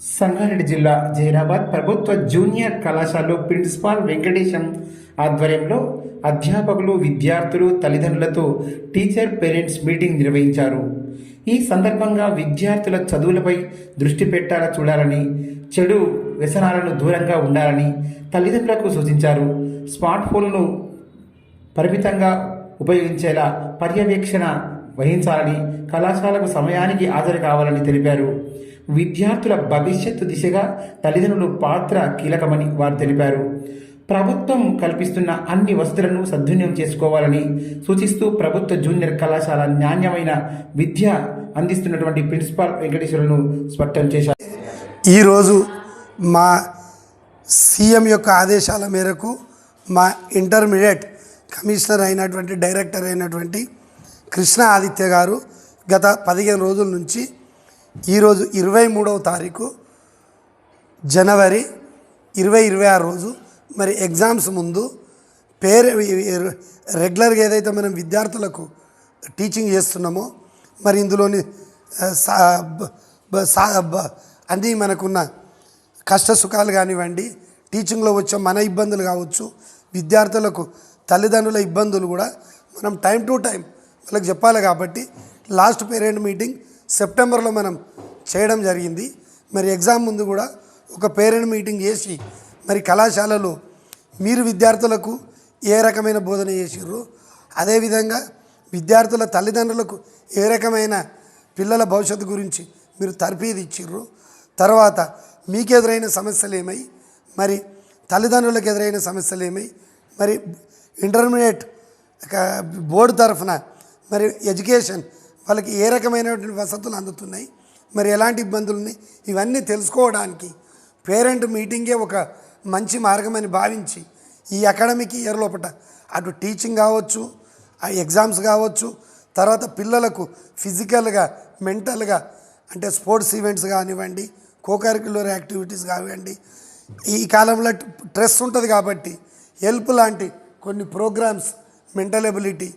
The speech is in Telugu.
సంగారెడ్డి జిల్లా జైరాబాద్ ప్రభుత్వ జూనియర్ కళాశాలలో ప్రిన్సిపాల్ వెంకటేశం ఆధ్వర్యంలో అధ్యాపకులు విద్యార్థులు తల్లిదండ్రులతో టీచర్ పేరెంట్స్ మీటింగ్ నిర్వహించారు. ఈ సందర్భంగా విద్యార్థుల చదువులపై దృష్టి పెట్టాలా చూడాలని చెడు వ్యసనాలను దూరంగా ఉండాలని తల్లిదండ్రులకు సూచించారు. స్మార్ట్ ఫోన్ను పరిమితంగా ఉపయోగించేలా పర్యవేక్షణ వహించాలని కళాశాలకు సమయానికి హాజరు కావాలని తెలిపారు. విద్యార్థుల భవిష్యత్తు దిశగా తల్లిదండ్రుల పాత్ర కీలకమని వారు తెలిపారు. ప్రభుత్వం కల్పిస్తున్న అన్ని వసతులను సద్వినియోగం చేసుకోవాలని సూచిస్తూ ప్రభుత్వ జూనియర్ కళాశాల నాణ్యమైన విద్య అందిస్తున్నటువంటి ప్రిన్సిపాల్ వెంకటేశ్వరులను స్పష్టం చేశారు. ఈరోజు మా సీఎం యొక్క ఆదేశాల మేరకు మా ఇంటర్మీడియట్ కమిషనర్ అయినటువంటి డైరెక్టర్ అయినటువంటి కృష్ణ ఆదిత్య గారు గత పదిహేను రోజుల నుంచి ఈరోజు ఇరవై మూడవ తారీఖు జనవరి ఇరవై ఇరవై ఆరు రోజు. మరి ఎగ్జామ్స్ ముందు పేరు రెగ్యులర్గా ఏదైతే మనం విద్యార్థులకు టీచింగ్ చేస్తున్నామో మరి ఇందులోని సా అన్నీ మనకున్న కష్ట సుఖాలు కానివ్వండి టీచింగ్లో వచ్చే మన ఇబ్బందులు కావచ్చు విద్యార్థులకు తల్లిదండ్రుల ఇబ్బందులు కూడా మనం టైం టు టైం వాళ్ళకి చెప్పాలి కాబట్టి లాస్ట్ పేరెంట్ మీటింగ్ సెప్టెంబర్లో మనం చేయడం జరిగింది. మరి ఎగ్జామ్ ముందు కూడా ఒక పేరెంట్ మీటింగ్ చేసి మరి కళాశాలలో మీరు విద్యార్థులకు ఏ రకమైన బోధన చేసిర్రు? అదేవిధంగా విద్యార్థుల తల్లిదండ్రులకు ఏ రకమైన పిల్లల భవిష్యత్తు గురించి మీరు తర్ఫీదు ఇచ్చిర్రు? తర్వాత మీకు ఎదురైన సమస్యలు ఏమై? మరి తల్లిదండ్రులకు ఎదురైన సమస్యలు ఏమై? మరి ఇంటర్మీడియట్ ఒక బోర్డు తరఫున మరి ఎడ్యుకేషన్ వాళ్ళకి ఏ రకమైనటువంటి వసతులు అందుతున్నాయి మరి ఎలాంటి ఇబ్బందులు ఉన్నాయి ఇవన్నీ తెలుసుకోవడానికి పేరెంట్ మీటింగే ఒక మంచి మార్గమని భావించి ఈ అకాడమిక్ ఇయర్ లోపల అటు టీచింగ్ కావచ్చు ఆ ఎగ్జామ్స్ కావచ్చు తర్వాత పిల్లలకు ఫిజికల్గా మెంటల్గా అంటే స్పోర్ట్స్ ఈవెంట్స్ కానివ్వండి కోకరిక్యులర్ యాక్టివిటీస్ కానివ్వండి ఈ కాలంలో స్ట్రెస్ ఉంటుంది కాబట్టి హెల్ప్ లాంటి కొన్ని ప్రోగ్రామ్స్ మెంటల్ ఎబిలిటీ